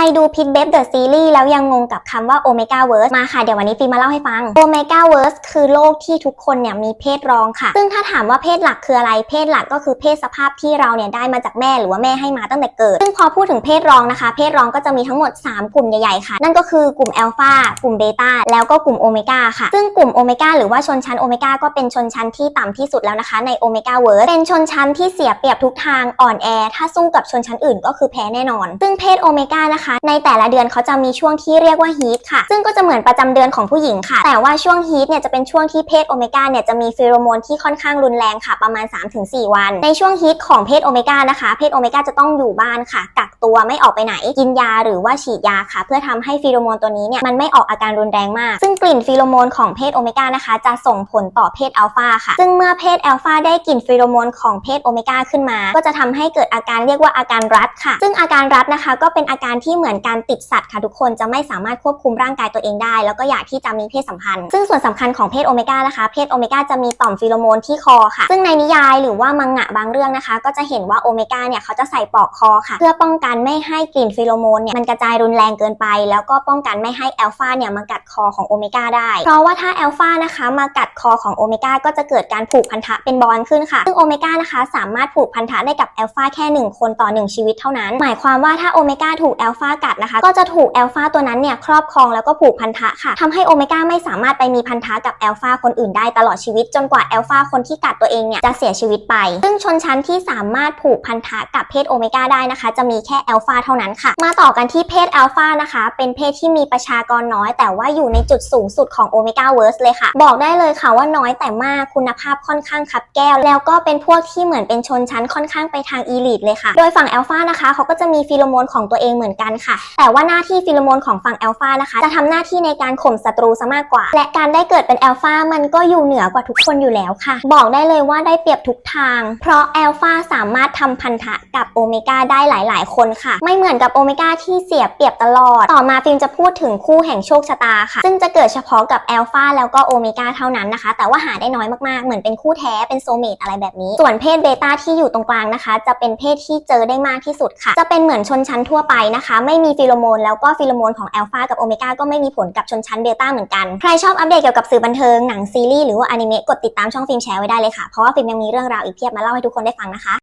รดูพิทเบฟเดอะซีรีส์แล้วยังงงกับคำว่าโอเมก้าเวิร์สมาค่ะ เดี๋ยววันนี้ฟิล์มมาเล่าให้ฟังโอเมก้าเวิร์สคือโลกที่ทุกคนเนี่ยมีเพศรองค่ะ ซึ่งถ้าถามว่าเพศหลักคืออะไรเพศหลักก็คือเพศสภาพที่เราเนี่ยได้มาจากแม่หรือว่าแม่ให้มาตั้งแต่เกิด ซึ่งพอพูดถึงเพศรองนะคะ เพศรองก็จะมีทั้งหมด 3 กลุ่มใหญ่ๆค่ะ นั่นก็คือกลุ่มอัลฟากลุ่มเบต้าแล้วก็กลุ่มโอเมก้าค่ะ ซึ่งกลุ่มโอเมก้าหรือว่าชนชั้นโอเมก้าก็เป็นชนชั้นที่ต่ำที่สุดแล้วนะคะในโอเมก้าเวิร์สเป็นชนชั้นที่เสียเปรียบทุกทางอ่อนแอถ้าสู้กับชนชั้นอื่นก็คือแพ้แน่นอน ซึ่งเพศโอเมก้านะคะในแต่ละเดือนเขาจะมีช่วงที่เรียกว่าฮีทค่ะ ซึ่งก็จะเหมือนประจำเดือนของผู้หญิงค่ะ แต่ว่าช่วงฮีทเนี่ยจะเป็นช่วงที่เพศโอเมก้าเนี่ยจะมีฟีโรโมนที่ค่อนข้างรุนแรงค่ะ ประมาณ 3-4 วัน ในช่วงฮีทของเพศโอเมก้านะคะ เพศโอเมก้าจะต้องอยู่บ้านค่ะก ตัวไม่ออกไปไหน กินยาหรือว่าฉีดยาค่ะ เพื่อทำให้ฟีโรโมนตัวนี้เนี่ยมันไม่ออกอาการรุนแรงมาก ซึ่งกลิ่นฟีโรโมนของเพศโอเมก้านะคะ จะส่งผลต่อเพศอัลฟาค่ะ ซึ่งเมื่อเพศอัลฟาได้กลิ่นฟีโรโมนของเพศโอเมก้าขึ้นมา ก็จะทำให้เกิดอาการเรียกว่าอาการรัดค่ะ ซึ่งอาการรัดนะคะ ก็เป็นอาการที่เหมือนการติดสัตว์ค่ะทุกคนจะไม่สามารถควบคุมร่างกายตัวเองได้ แล้วก็อยากที่จะมีเพศสัมพันธ์ ซึ่งส่วนสำคัญของเพศโอเมก้านะคะ เพศโอเมก้าจะมีต่อมฟีโรโมนที่คอค่ะ ซึ่งในนิยายหรือว่ามังงะบางเรื่องนะคะ ก็จะเห็นว่าโอเมก้าเนี่ยเขาจะใส่ปลอกคอค่ะ เพื่อป้องกันไม่ให้กลิ่นฟีโรโมนเนี่ยมันกระจายรุนแรงเกินไป แล้วก็ป้องกันไม่ให้แอลฟาเนี่ยมากัดคอของโอเมก้าได้ เพราะว่าถ้าแอลฟานะคะมากัดคอของโอเมก้าก็จะเกิดการผูกพันธะเป็นบอลขึ้นค่ะ ซึ่งโอเมก้านะคะสามารถผูกพันธะได้กับแอลฟาแค่หนึ่งคนต่อหนึ่งชีวิตเท่านั้น หมายความว่าถ้าโอเมก้าถูกแอลฟากัดนะคะ ก็จะถูกแอลฟาตัวนั้นเนี่ยครอบครองแล้วก็ผูกพันธะค่ะทำให้โอเมก้าไม่สามารถไปมีพันธะกับแอลฟาคนอื่นได้ตลอดชีวิต จนกว่าแอลฟาคนที่กัดตัวเองเนี่ยจะเสียชีวิตไป ซึ่งชนชั้นที่สามารถผูกพันธะกับเพศโอเมก้าได้นะคะ จะมีแค่แอลฟาเท่านั้นค่ะ มาต่อกันที่เพศแอลฟานะคะ เป็นเพศที่มีประชากรน้อย แต่ว่าอยู่ในจุดสูงสุดของโอเมก้าเวิร์สเลยค่ะ บอกได้เลยค่ะว่าน้อยแต่มากคุณภาพค่อนข้างคับแก้ว แล้วก็เป็นพวกที่เหมือนเป็นชนชั้นค่อนข้างไปทางอีลิทเลยค่ะ โดยฝั่งแอลฟานะคะเขาก็จะมีฟีโรโมนของตัวเองเหมือนกันค่ะ แต่ว่าหน้าที่ฟีโรโมนของฝั่งแอลฟานะคะ จะทำหน้าที่ในการข่มศัตรูซะมากกว่า และการได้เกิดเป็นแอลฟามันก็อยู่เหนือกว่าทุกคนอยู่แล้วค่ะ บอกได้เลยว่าได้เปรียบทุกทาง เพราะแอลฟาสามารถทำพันธะกับโอเมก้าได้หลาย ๆ คนค่ะ ไม่เหมือนกับโอเมก้าที่เสียเปรียบตลอด ต่อมาฟิล์มจะพูดถึงคู่แห่งโชคชะตาค่ะ ซึ่งจะเกิดเฉพาะกับแอลฟาแล้วก็โอเมก้าเท่านั้นนะคะ แต่ว่าหาได้น้อยมากๆ เหมือนเป็นคู่แท้ เป็นโซเมตอะไรแบบนี้ ส่วนเพศเบต้าที่อยู่ตรงกลางนะคะ จะเป็นเพศที่เจอได้มากที่สุดค่ะ จะเป็นเหมือนชนชั้นทั่วไปนะคะ ไม่มีฟีโรโมน แล้วก็ฟีโรโมนของแอลฟากับโอเมก้าก็ไม่มีผลกับชนชั้นเบต้าเหมือนกัน ใครชอบอัปเดตเกี่ยวกับสื่อบันเทิง หนังซีรีส์หรือว่าอนิเมะกดติดตามช่องฟิล์มแชร์ไว้ได้เลยค่ะ เพราะว่าฟิล์มยังมีเรื่องราวอีกเพียบมาเล่าให้ทุกคนได้ฟังนะคะ